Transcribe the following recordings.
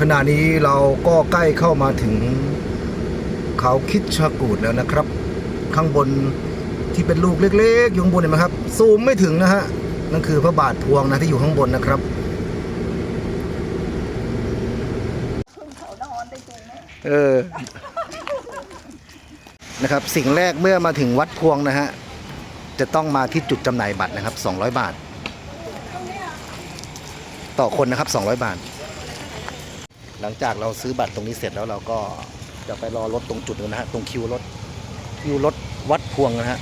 ขณะนี้เราก็ใกล้เข้ามาถึงเขาคิดชากูดแล้วนะครับ ข้างบนที่เป็นลูกเล็กๆอยู่ข้างบนเห็นไหมครับ ซูมไม่ถึงนะฮะนั่นคือพระบาทพวงนะที่อยู่ข้างบนนะครับเออนะครับ สิ่งแรกเมื่อมาถึงวัดพวงนะฮะจะต้องมาที่จุดจำหน่ายบัตรนะครับ 200 บาท ต่อคนนะครับ 200 บาท หลังจากเราซื้อบัตรตรงนี้เสร็จแล้วเราก็จะไปรอรถตรงจุดนู้นนะฮะตรงคิวรถคิวรถวัดพวงนะฮะ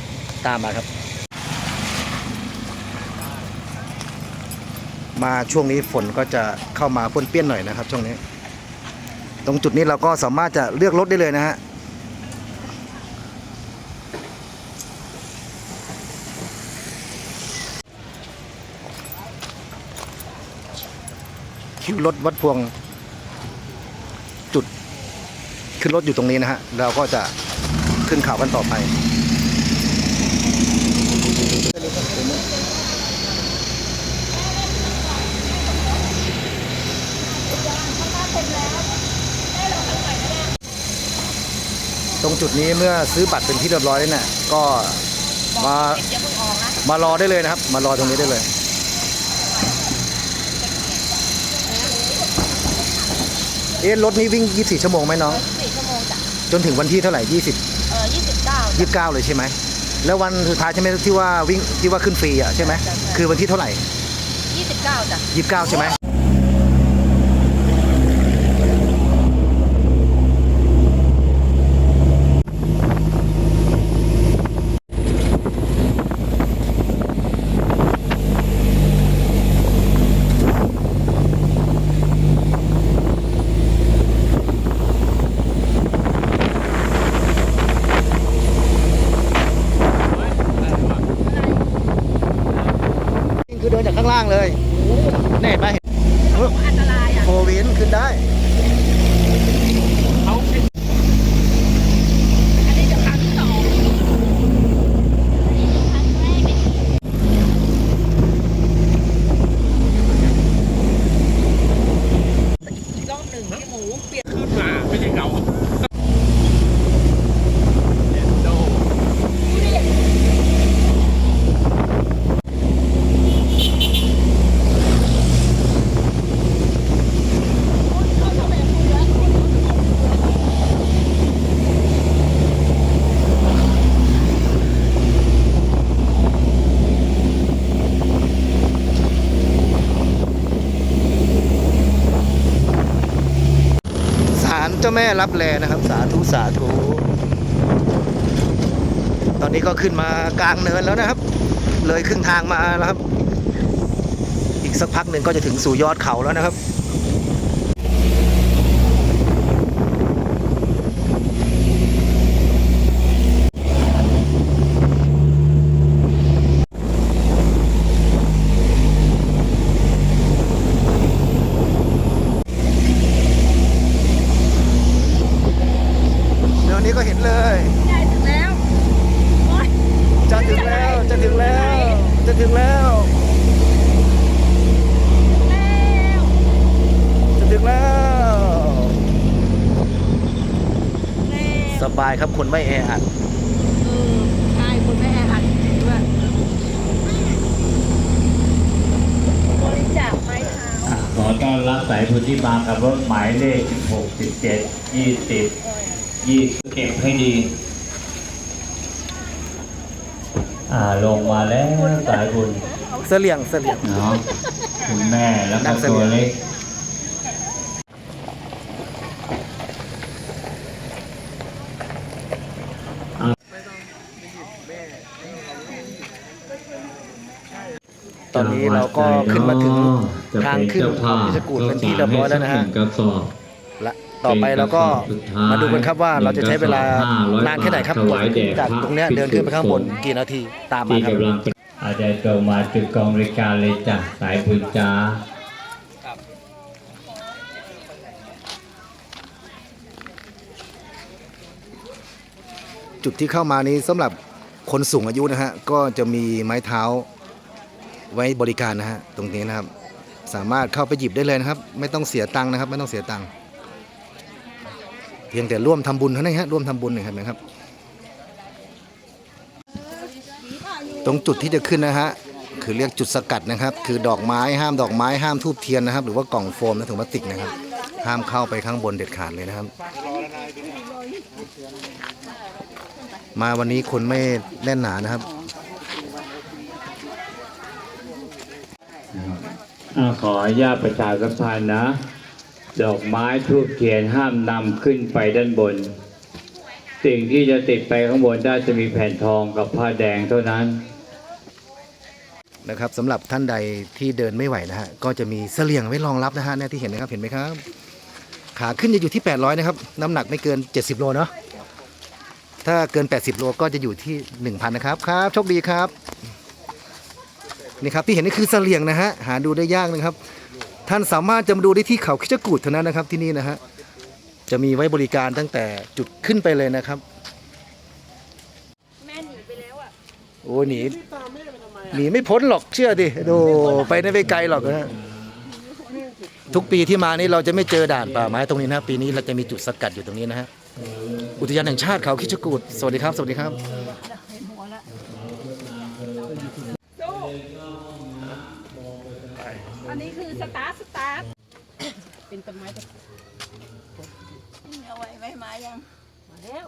ตามมาครับ มาช่วงนี้ฝนก็จะเข้ามาป้วนเปี้ยนหน่อยนะครับ ช่วงนี้ ตรงจุดนี้เราก็สามารถจะเลือกรถได้เลยนะฮะคิวรถวัดพวง ขึ้นรถอยู่ตรงนี้นะฮะเราก็จะขึ้นเขากันต่อไปตรงจุดนี้เมื่อซื้อบัตรเป็นที่เรียบร้อยเนี่ยก็มามารอได้เลยนะครับ มารอตรงนี้ได้เลยเอ๊ะรถนี้วิ่ง 24 ชั่วโมงไหมน้อง จ้ะจนถึงวันที่เท่าไหร่20เออยี่สิบเก้า29เลยใช่ไหมแล้ววันสุดท้ายใช่ไหมที่ว่าวิ่งที่ว่าขึ้นฟรีอะใช่ไหมใช่ใช่คือวันที่เท่าไหร่ยี่สิบเก้าจ้ะ29ใช่ไหม คือเดินจากข้างล่างเลยแน่เห็นไหมเห็น อันตรายอะ โฟวินขึ้นได้ อันนี้จะครั้งที่สองครั้งแรกเนี่ยอีกรอบหนึ่งที่หมูเปลี่ยน ขึ้นมาไม่ใช่เก่าโด ศาลเจ้า แม่รับแลนะครับ สาธุสาธุ ตอนนี้ก็ขึ้นมากลางเนินแล้วนะครับ เลยครึ่งทางมาแล้วครับ อีกสักพักหนึ่งก็จะถึงสู่ยอดเขาแล้วนะครับ ก็เห็นเลย ใหญ่ถึงแล้วโอ๊ยจะถึงแล้ว จะถึงแล้ว จะถึงแล้ว แล้วจะถึงแล้ว แล้วสบายครับคนไม่แออัด เออใช่คนไม่แออัดจริงด้วยบริจาคไม้เท้า ขอต้อนรับสายบุญที่มากับรถหมายเลข 67 20 20เก็บให้ดี อ่าลงมาแล้วสายบุญเสลี่ยงเสลี่ยง เนาะคุณแม่แล้วนั่ก็งเสลี่ตัวยงเล็ก ตอนนี้เราก็ขึ้นมาถึงทางขึ้นเขาพิชกูดเป็นที่เรียบร้อยแล้วนะฮะ กระสอบ และต่อไปเราก็มาดูกันครับว่าเราจะใช้เวลานานแค่ไหนครับกว่าจากตรงเนี้ยเดินขึ้นไปข้างบนกี่นาทีตามมาที่ครับกำลังเป็นอาจจะตรงมาจุดกองบริการเลยจ้ะสายบุญจ้าจุดที่เข้ามานี้สำหรับคนสูงอายุนะฮะก็จะมีไม้เท้าไว้บริการนะฮะตรงนี้นะครับ สามารถเข้าไปหยิบได้เลยนะครับ ไม่ต้องเสียตังค์นะครับ ไม่ต้องเสียตังค์ เพียงแต่ร่วมทำบุญเท่านั้นฮะร่วมทำบุญหน่อยครับนะครับ ตรงจุดที่จะขึ้นนะฮะคือเรียกจุดสกัดนะครับ คือดอกไม้ห้ามดอกไม้ห้ามทูบเทียนนะครับ หรือว่ากล่องโฟมนะถุงพลาสติกนะครับ ห้ามเข้าไปข้างบนเด็ดขาดเลยนะครับ มาวันนี้คนไม่แน่นหนานะครับขออนุญาตประชาสัมพันธ์นะ ดอกไม้ทูบเทียนห้ามนำขึ้นไปด้านบน สิ่งที่จะติดไปข้างบนได้จะมีแผ่นทองกับผ้าแดงเท่านั้นนะครับสำหรับท่านใดที่เดินไม่ไหวนะฮะก็จะมีเสลี่ยงไว้รองรับนะฮะเนี่ยที่เห็นนะครับเห็นไหมครับ ขาขึ้นจะอยู่ที่ 800 นะครับ น้ำหนักไม่เกิน 70 โลเนาะถ้าเกิน 80 โลก็จะอยู่ที่ 1,000 นะครับครับโชคดีครับนี่ครับที่เห็นนี่คือเสลี่ยงนะฮะหาดูได้ยากนะครับ ท่านสามารถจะมาดูได้ที่เขาคิดจกูดเท่านั้นนะครับที่นี่นะฮะจะมีไว้บริการตั้งแต่จุดขึ้นไปเลยนะครับ แม่หนีไปแล้วอะโอ้หนีหนีไม่พ้นหรอกเชื่อดิดูไปได้ไม่ไกลหรอกนะฮะทุกปีที่มานี่เราจะไม่เจอด่านป่าไม้ตรงนี้นะปีนี้เราจะมีจุดสกัดอยู่ตรงนี้นะฮะอุทยานแห่งชาติเขาคิดจกูดสวัสดีครับ สวัสดีครับ อันนี้คือสตาร์ทสตาร์ท เป็นต้นไม้ต้นเอาไว้ไว้มายัง มาแล้ว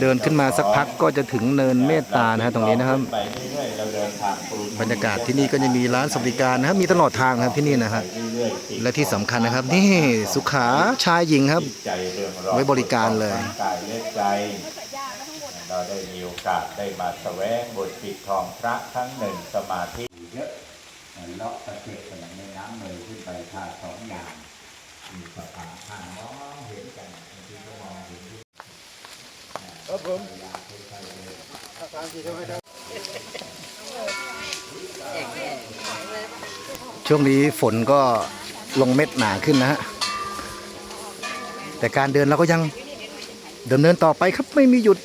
เดินขึ้นมาสักพักก็จะถึงเนินเมตตานะฮะตรงนี้นะครับ บรรยากาศที่นี่ก็จะมีร้านสวัสดิการนะครับมีตลอดทางครับที่นี่นะฮะและที่สำคัญนะครับ นี่สุขาชายหญิงครับ ไว้บริการเลยเราได้มีโอกาสได้มาแสวงบทปิดทองพระครั้งหนึ่งสมาธิเยอะเลาะตะเกียบขนาดในน้ำเลยขึ้นไปท่าสองอย่างมีสะพานทางมองเห็นกันบางทีก็มองเห็น ที่ช่วงนี้ฝนก็ลงเม็ดหนาขึ้นนะฮะ แต่การเดินเราก็ยังดำเนินต่อไปครับไม่มีหยุด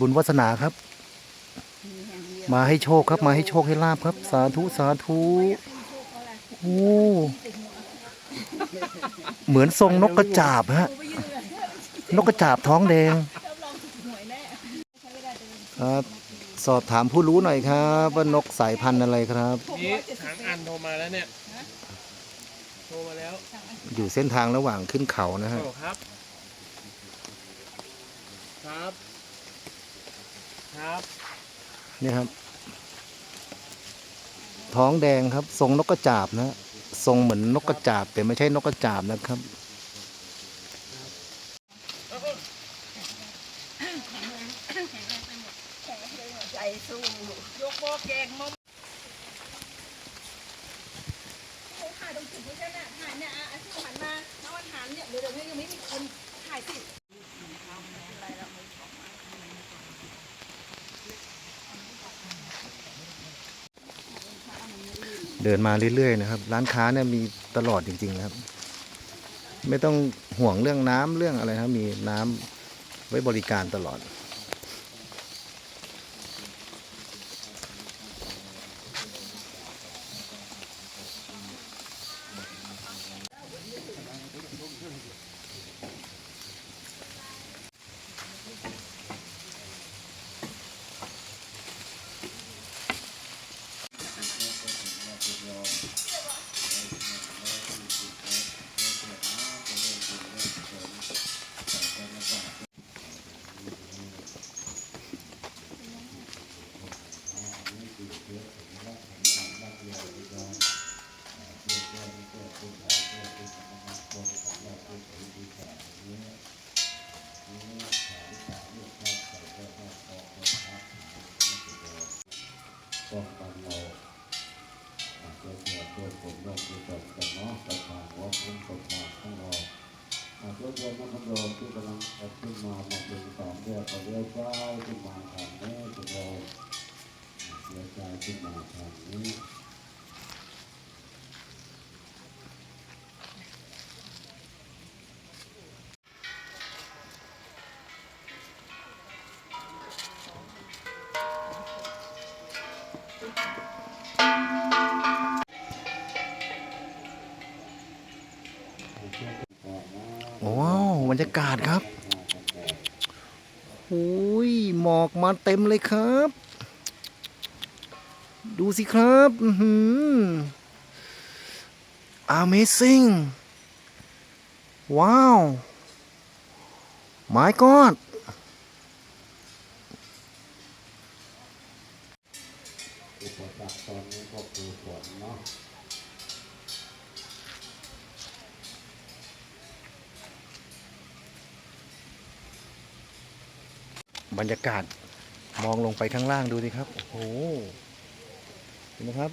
บุญวาสนาครับ มาให้โชคครับ มาให้โชคให้ลาบครับ สาธุสาธุโอ้เหมือนทรงนกกระจาบฮะ นกกระจาบท้องแดงครับสอบถามผู้รู้หน่อยครับว่านกสายพันธุ์อะไรครับนี่ทางอันโทรมาแล้วเนี่ยโทรมาแล้ว อยู่เส้นทางระหว่างขึ้นเขานะฮะโอ้ครับ ครับ ครับนี่ครับ ท้องแดงครับ ทรงนกกระจาบนะทรงเหมือนนกกระจาบแต่ไม่ใช่นกกระจาบนะครับ ใจสู้ ยกโบกแกงมอมถ่ายตรงจุดนี้ใช่ไหมถ่ายเนี่ยอะอะที่หันมาแล้วมันหันเนี่ยเดี๋ยวเดี๋ยวนี้ยังไม่มีคนถ่ายสิ เดินมาเรื่อยๆนะครับ ร้านค้าเนี่ยมีตลอดจริงๆนะครับ ไม่ต้องห่วงเรื่องน้ำเรื่องอะไรนะครับมีน้ำไว้บริการตลอด ป้องกันเราเกิดเหตุเกิผลโรคเกิดจากกันเนาะกระถานวัดพุ่งกระถานของเราอาเรถยนต์น้ำมันโดนที่กำลังขับขึ้นมาหมดเป็นสองเดียวเลี้ยวซ้าขึ้นมาทางนี้ของเราเลี้ยวซ้าขึ้นมาทางนี้ มาเต็มเลยครับ ดูสิครับอือหือ Amazing ว้าว My God อุปสรรคตอนนี้ก็คือฝนเนาะบรรยากาศ มองลงไปข้างล่างดูสิครับ โอ้โหเห็นไหมครับ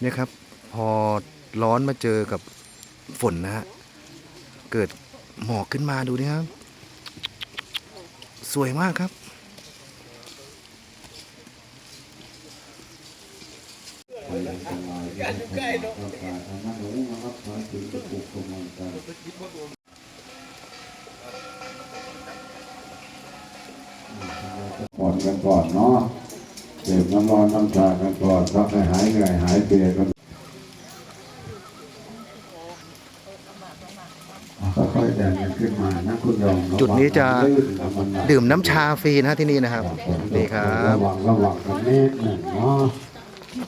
เนี่ยครับ พอร้อนมาเจอกับฝนนะฮะ เกิดหมอกขึ้นมาดูนี่ครับ สวยมากครับ ไปยังสลายยังสลายประกาศทางนั้นหนูนะครับมาถึงจะปลุกกำลังใจ ก่อนกันก่อนเนาะเก็บน้ำร้อนน้ำชากันก่อนพักให้หายเหนื่อยหายเปลียกันค่อยๆเดินกันขึ้นมานะคุณโยมจุดนี้จะลื่นแล้วมันหนักดื่มน้ำชาฟรีนะที่นี่นะครับนี่ครัระบวังระวังกันนิดหนึ่งเนาะ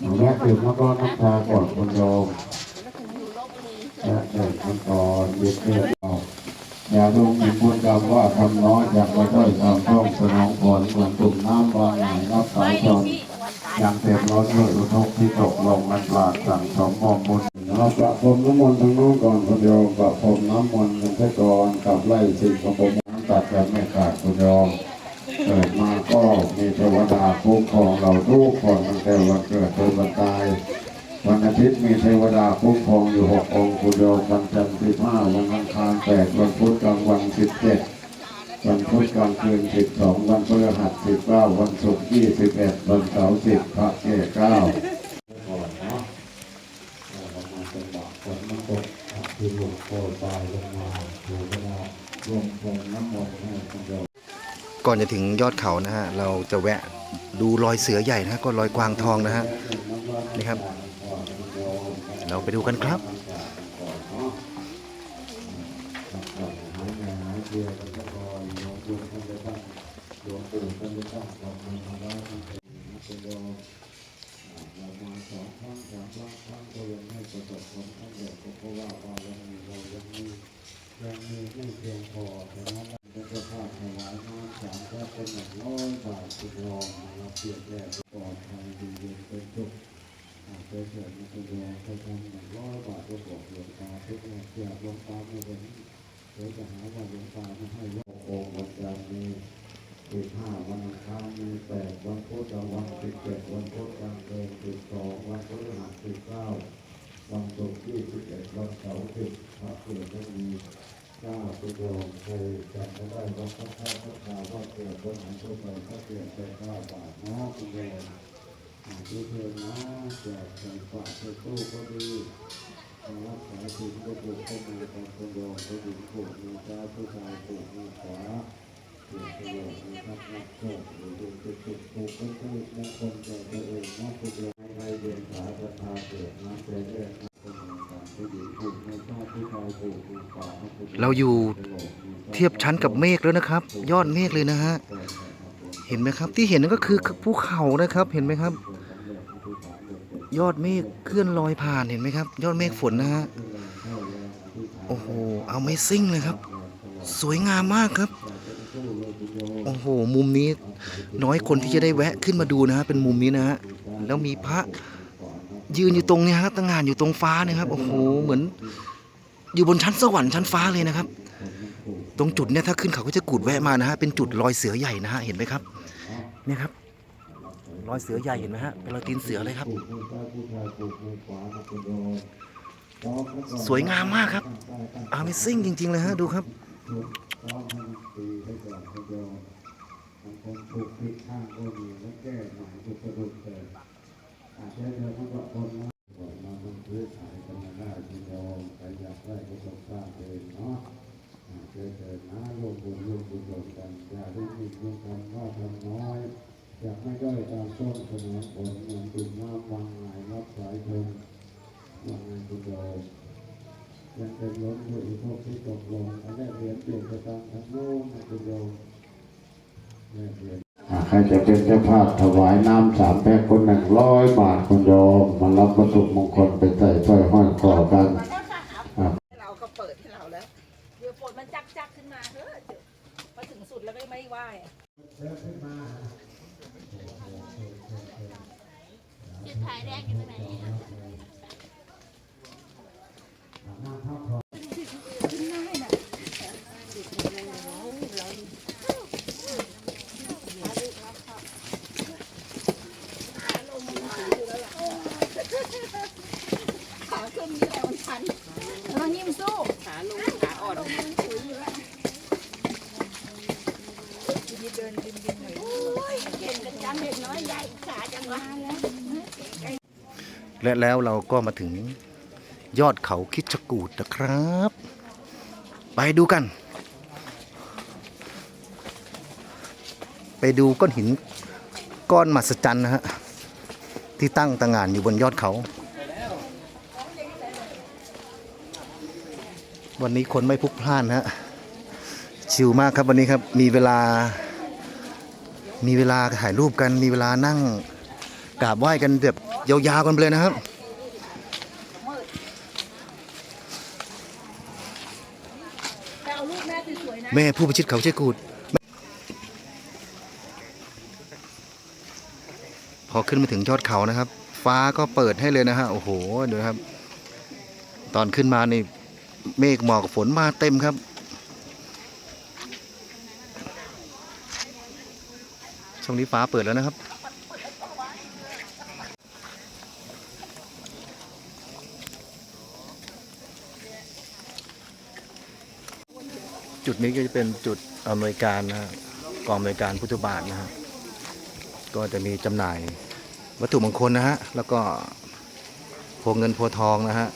เอาแรกดื่มน้ำร้อนน้ำชาก่อนคุณโยมและเด็กมันก่อนเด็กเด็กเอาอย่าลงมีคุณกรรมว่าทำน้อยอยากมาด้อยความต้องสนองผลเหมือนตุ่มน้ำวางไหนรับสายชนอย่างเต็มร้อยด้วยอุทกที่ตกลงมันปราดสั่งสมมอมบุญเราประพรมน้ำมนต์ทางโน้นก่อนคนเดียวประพรมน้ำมนต์กันไปก่อนกับไล่สิ่งของผมน้ำตัดกันไม่ขาดคนเดียวเกิดมาก็มีเทวดาคุ้มครองเราทุกคนตั้งแต่วันเกิดจนวันตาย วันอาทิตย์มีเทวดาคุ้มครองอยู่หกองค์คุณโยมวันจันทร์สิบห้าวันอังคารแปดวันพุธกลางวันสิบเจ็ดวันพุธกลางคืนสิบสองวันพฤหัสสิบเก้าวันศุกร์ยี่สิบเอ็ดวันเสาร์สิบพระเก้เก้าก่อนเนาะเรามาจังหวะฝนมันตกคือหลวงโปรยปลายลงมาถือเวลารวมพลน้ำมนต์ให้คุณโยมก่อนจะถึงยอดเขานะฮะเราจะแวะดูรอยเสือใหญ่นะฮะก็รอยกวางทองนะฮะนี่ครับ เราไปดูกันครับยังมีไม่ เพียงพอแต่นั้นเราจะพาถวายามพระเป็นหนึ่งร้อยบาทสุดรองนะครับเพียงแค่ปลอดภัยดีเย็นเป็นสุขอาจจะเกิดมีตัวแทนไปทำหนึ่งร้อยบาทก็บอกหลวงตาทุกอย่างเกี่ยวหลวงตาไม่เป็นเดี๋ยวจะหาว่าหลวงตาไม่ให้ว่าโองวันจันทร์มีสิบห้าวันอังคารมีแปดวันพุธวันสิบเจ็ดวันพุธกลางคืนสิบสองวันพฤหัสสิบเก้าวันศุกร์ที่สิบเอ็ดวันเสาร์สิบพระเกิดก็มีเก้าตุลาเคยจำไม่ได้ว่าพระพุทธพระข่าว่าเกิดวันไหนก็ไปพระเกิดเป็นเก้าบาทนะคุณโยม ทุกเพื่อนะแจกใส่ฝากใส่ตู้ก็ดีรักษาสิ่งก็ปลูกเข้ามาตามคุณโยมผู้หญิงปลูกมือซ้ายผู้ชายปลูกมือขวาเพื่อประโยชน์นะครับนักโชคหรือดูจุดจุดปลูกก็คือมงคลแก่ตัวเองนาะคุณโยมให้เรียนสาธารณะเกิดน้ำเป็นเรื่องผู้หญิงปลูกมือซ้ายผู้ชายปลูกมือขวาเราอยู่เทียบชั้นกับเมฆแล้วนะครับ ยอดเมฆเลยนะฮะ เห็นไหมครับ ที่เห็นนั่นก็คือภูเขานะครับ เห็นไหมครับ ยอดเมฆเคลื่อนลอยผ่านเห็นไหมครับ ยอดเมฆฝนนะฮะโอ้โหเอาไม่ซิ่งเลยครับ สวยงามมากครับโอ้โห มุมนี้น้อยคนที่จะได้แวะขึ้นมาดูนะฮะเป็นมุมนี้นะฮะแล้วมีพระยืนอยู่ตรงนี้ยฮะตั้งงานอยู่ตรงฟ้านะครับโอ้โหเหมือน อยู่บนชั้นสวรรค์ชั้นฟ้าเลยนะครับ ตรงจุดเนี้ยถ้าขึ้นเขาก็จะกูดแวะมานะฮะเป็นจุดรอยเสือใหญ่นะฮะเห็นไหมครับเนี่ยครับ รอยเสือใหญ่เห็นไหมฮะเป็นรอยตีนเสือเลยครับ สวยงามมากครับ Amazing จริง ๆ เลยฮะดูครับอางคนถูกผิดข้างก็มีแล้วแก้ใหม่ถูกสะดุดเกิดอาจจะเดินมันก็คนนะบอกมามันพื้นฐานกันมาได้คุณโยมใครอยากได้ก็ต้องสร้างเองเนาะอ่า เจอเจอนะร่วมบุญร่วมบุญร่วมกันอย่าได้มีร่วมกันว่าทำน้อยอยากไม่ได้ตามต้นเสนอผลเหมือนตุ่มน้ำวางหงายรับสายชนว่าไงคุณโยมยังเป็นล้นอยู่อีกพวกที่ตกลงอันนี้เหรียญเปลี่ยนไปตามทั้งโลกนะคุณโยมแลกเรียญใครจะเป็นเจ้าภาพถวายน้ำสามแพ็คคนหนึ่งร้อยบาทคุณโยมมารับวัตถุมงคลไปใส่สร้อยห้อยคอกันอะ เราก็เปิดให้เราแล้ว เดี๋ยวฝนมันจักจักๆขึ้นมาเฮ้ยพอถึงสุด แล้วก็ไม่ไหว้จุดท้ายแรกอยู่ตรงไหน ขาขึ้นนี่แหละมันชันเรายิ้มสู้ขาลงขาอ่อนเห็นกันจังเด็กน้อยใหญ่ขาจังวะ และแล้วเราก็มาถึงยอดเขาคิดชกูดนะครับ ไปดูกัน ไปดูก้อนหินก้อนมหัศจรรย์นะฮะ ที่ตั้งต่างานอยู่บนยอดเขา วันนี้คนไม่พลุกพล่านฮะชิลมากครับวันนี้ครับ มีเวลา มีเวลาถ่ายรูปกัน มีเวลานั่ง กราบไหว้กันแบบยาวๆกันไปเลยนะครับแต่เอารูปแม่สวยๆนะแม่ผู้ประชิดเขาเชยกูด พอขึ้นมาถึงยอดเขานะครับ ฟ้าก็เปิดให้เลยนะฮะโอ้โหดูนะครับ ตอนขึ้นมานี่เมฆหมอกฝนมาเต็มครับช่วงนี้ฟ้าเปิดแล้วนะครับ จุดนี้ก็จะเป็นจุดอำนวยการนะฮะกองอำนวยการพุทธบาทนะฮะก็จะมีจำหน่ายวัตถุมงคลนะฮะแล้วก็พวงเงินพวงทองนะฮะ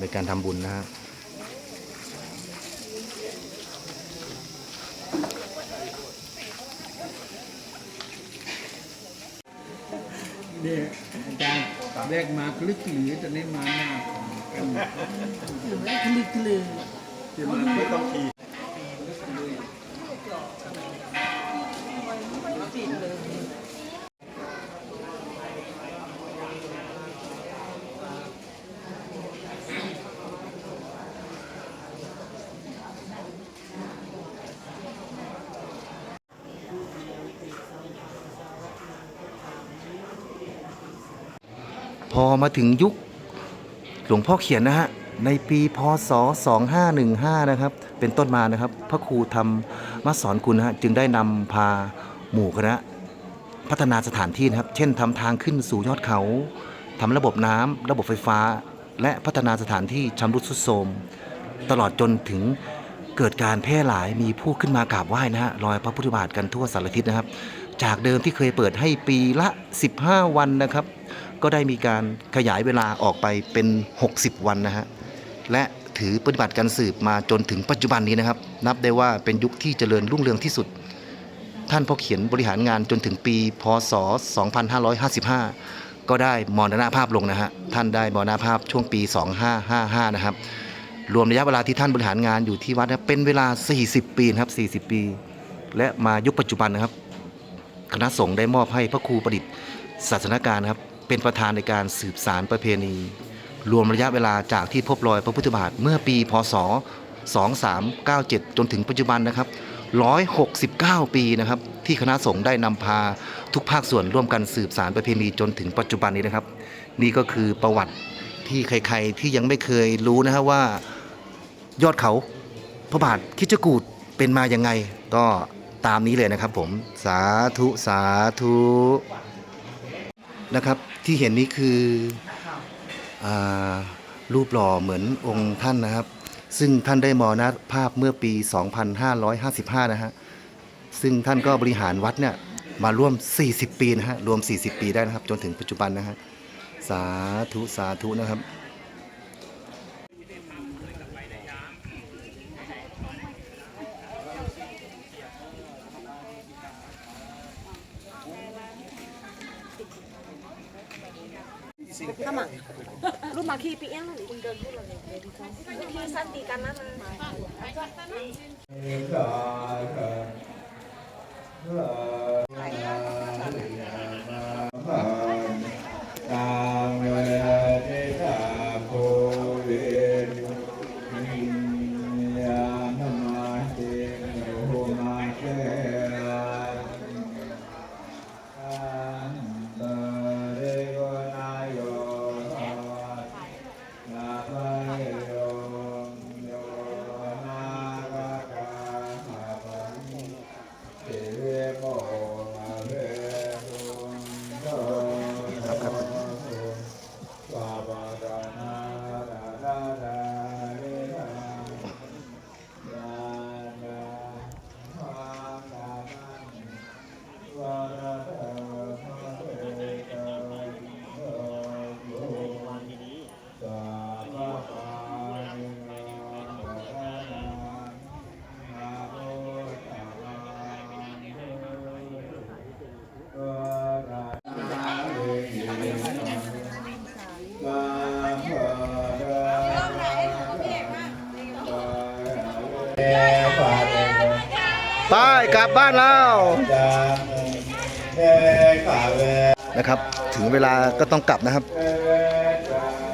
ในการทำบุญนะฮะเนี่ยอาจารย์แรกมาคลึกหรือตอนนี้มาหน้าของจะมาไม่ต้องขี่ มาถึงยุคหลวงพ่อเขียนนะฮะในปีพศ 2515 นะครับ เป็นต้นมานะครับ พระครูธรรมมาสอนคุณฮะจึงได้นำพาหมู่คณะพัฒนาสถานที่นะครับ เช่นทำทางขึ้นสู่ยอดเขาทำระบบน้ำระบบไฟฟ้า และพัฒนาสถานที่ชำรุดทรุดโทรมตลอดจนถึงเกิดการแพร่หลายมีผู้ขึ้นมากราบไหว้นะฮะรอยพระพุทธบาทกันทั่วสารทิศนะครับ จากเดิมที่เคยเปิดให้ปีละ 15 วันนะครับ ก็ได้มีการขยายเวลาออกไปเป็น 60 วันนะฮะและถือปฏิบัติการสืบมาจนถึงปัจจุบันนี้นะครับ นับได้ว่าเป็นยุคที่เจริญรุ่งเรืองที่สุด ท่านพอเขียนบริหารงานจนถึงปี พศ 2555 ก็ได้มรณภาพลงนะฮะท่านได้มรณภาพช่วงปี 2555 นะครับรวมระยะเวลาที่ท่านบริหารงานอยู่ที่วัดนะเป็นเวลา 40 ปีครับ 40 ปี และมายุคปัจจุบันนะครับ คณะสงฆ์ได้มอบให้พระครูประดิษฐ์ศาสนการครับ เป็นประธานในการสืบสารประเพณี รวมระยะเวลาจากที่พบรอยพระพุทธบาทเมื่อปี พศ 2397 จนถึงปัจจุบันนะครับ 169 ปีนะครับ ที่คณะสงฆ์ได้นำพาทุกภาคส่วนร่วมกันสืบสารประเพณีจนถึงปัจจุบันนี้นะครับ นี่ก็คือประวัติที่ใครๆที่ยังไม่เคยรู้นะครับว่ายอดเขาพระบาทคิจกูดเป็นมาอยังไง ก็ตามนี้เลยนะครับผมสาธุ สาธุนะครับ ที่เห็นนี้คืออารูปหล่อเหมือนองค์ท่านนะครับ ซึ่งท่านได้มรณภาพเมื่อปี 2555 นะฮะ ซึ่งท่านก็บริหารวัดเนี่ยมาร่วม 40 ปีนะฮะ รวม 40 ปีได้นะครับ จนถึงปัจจุบันนะฮะ สาธุ สาธุนะครับ Lu maki pi yang lu undang lu lah. Maki santi kanan. ต ลับบ้านแล้วนะครับ ถึงเวลาก็ต้องกลับนะครับ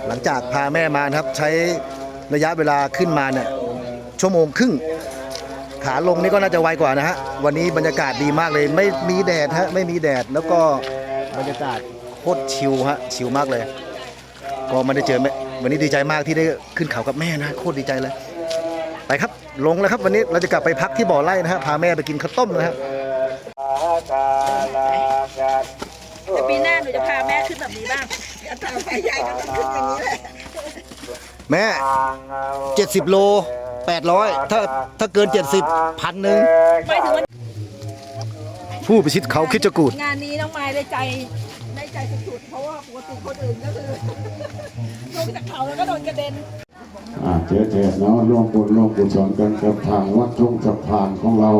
หลังจากพาแม่มานะครับ ใช้ระยะเวลาขึ้นมาเนี่ยชั่วโมงครึ่งขาลงนี่ก็น่าจะไวกว่านะฮะ วันนี้บรรยากาศดีมากเลย ไม่มีแดดฮะ ไม่มีแดด แล้วก็บรรยากาศโคตรชิลฮะ ชิลมากเลย ก็ไม่ได้เจอแม่ วันนี้ดีใจมากที่ได้ขึ้นเขากับแม่นะ โคตรดีใจเลย ไปครับ ลงแล้วครับวันนี้เราจะกลับไปพักที่บ่อไร่นะฮะพาแม่ไปกินข้าวต้มนะฮะเดี๋ยวปีหน้าหนูจะพาแม่ขึ้นแบบนี้บ้างตามไปยายก็ต้องขึ้นอย่างนี้แหละแม่70โล800ถ้าถ้าเกิน70พันหนึ่งไม่ถึงว่าผู้พิชิตเขาคิดจะกูด งานนี้น้องไม้ได้ใจได้ใจสุดๆเพราะว่าปกติคนอื่นก็คือลงจากเขาแล้วก็โดนกระเด็น อ่าเจ๊เจ๊เนาะร่วมบุญร่วมกุศลกันกับทางวัดทุ่งสะพานของเรา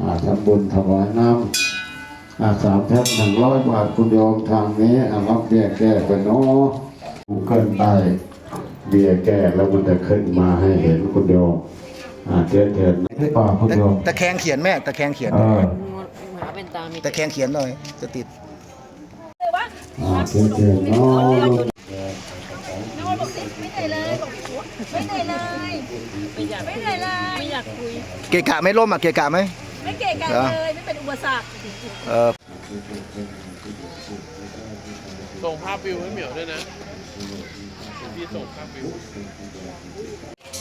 อ่าทำบุญถวายน้ำอ่าสามแพ็คหนึ่งร้อยบาทคุณโยมทางนี้อ่ารับเบี้ยแก้ไปเนาะเกินไปเบี้ยแก้แล้วมันจะขึ้นมาให้เห็นคุณโยมอ่าเจ๊เจ๊ป่าคุณโยมตะแคงเขียนแม่ตะแคงเขียนเออตะแคงเขียนหน่อยจะติดเลยว่าอ่าเจ๊เจ๊เนาะน้องบอกสิ ไม่เหนื่อยเลยบอกไม่เหนื่อยเลยไม่อยากไม่เหนื่อยเลยไม่อยากคุย เกะกะไหม่ล่มอะเกะกะไหม ไม่เก่งกันเลยไม่เป็นอุปสรรคเออส่งภาพวิวให้เหมียวด้วยนะพี่ส่งภาพวิว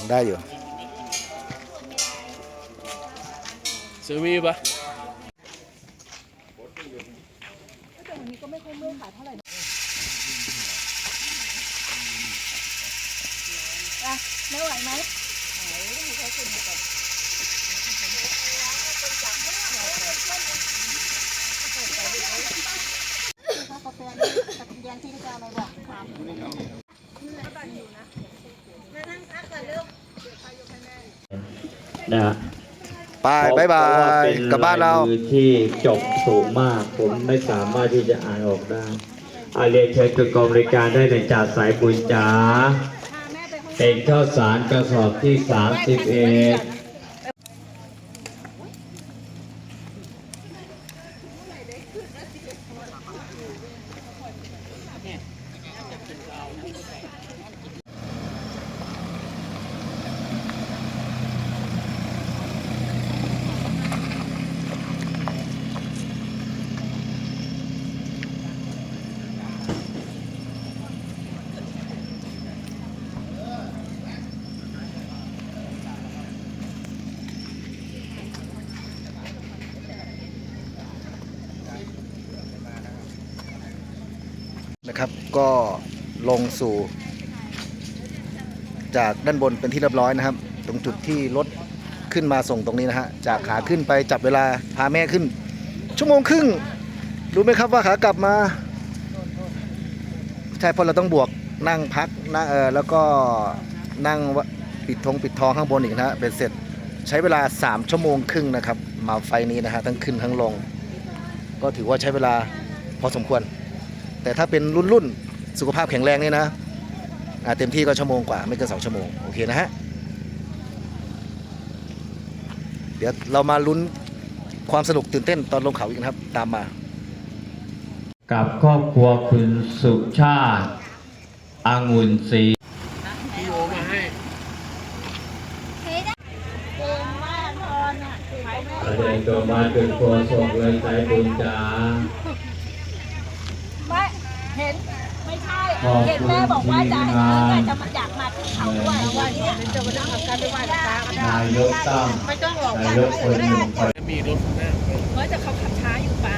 ได้อยู่ซื้อมีปะแต่วันนี้ก็ไม่ค่อยเมื่อยขาเท่าไหร่นะอะ ไม่ไหวไหมมานั่งพักก่อนเร็วนะฮะไปบายบาเพระว่ยเป็นกลับบ้านเราลยมือที่จบสูงมาก ผมไม่สามารถที่จะอ่านออกได้อาเรียนเชิญจุดกองบริการได้ในจ่าสายบุญจ๋า เป็นข้าวสารกระสอบที่ 31 นะครับ ก็ลงสู่ จากด้านบนเป็นที่เรียบร้อยนะครับ ตรงจุดที่รถขึ้นมาส่งตรงนี้นะฮะจากขาขึ้นไปจับเวลาพาแม่ขึ้น ชั่วโมงครึ่งรู้ไหมครับว่าขากลับมาใช่เพราะเราต้องบวกนั่งพักนั่งเออแล้วก็นั่งปิดทงปิดทองข้างบนอีกนะฮะเป็นเสร็จใช้เวลา 3 ชั่วโมงครึ่งนะครับ มาไฟนี้นะฮะทั้งขึ้นทั้งลง ก็ถือว่าใช้เวลาพอสมควร แต่ถ้าเป็นรุ่นรุ่นๆสุขภาพแข็งแรงนี่นะอ่าเต็มที่ก็ชั่วโมงกว่าไม่เกินสองชั่วโมงโอเคนะฮะเดี๋ยวเรามาลุ้นความสนุกตื่นเต้นตอนลงเขาอีกนะครับ ตามมา กับครอบครัวคุณสุชาติองุ่นศรีพี่โอมาให้เก่งมากพรอะขายแม่แสดงตัวมาเป็นโคศกเลยสายบุญจ๋า ไม่เห็นไม่ใช่ ขอบคุณ เห็นแม่ บอกว่าจะให้ทีมงานแม่จะมาอยากมาขึ้นเขาด้วยวันนี้จะมานั่งกันไปไหว้ตาก็ได้นายกตั้มไม่ต้องบอกนายกคนหนึ่งคนมีรถข้างหน้าเพราะจะเขาขับช้าอยู่ป้า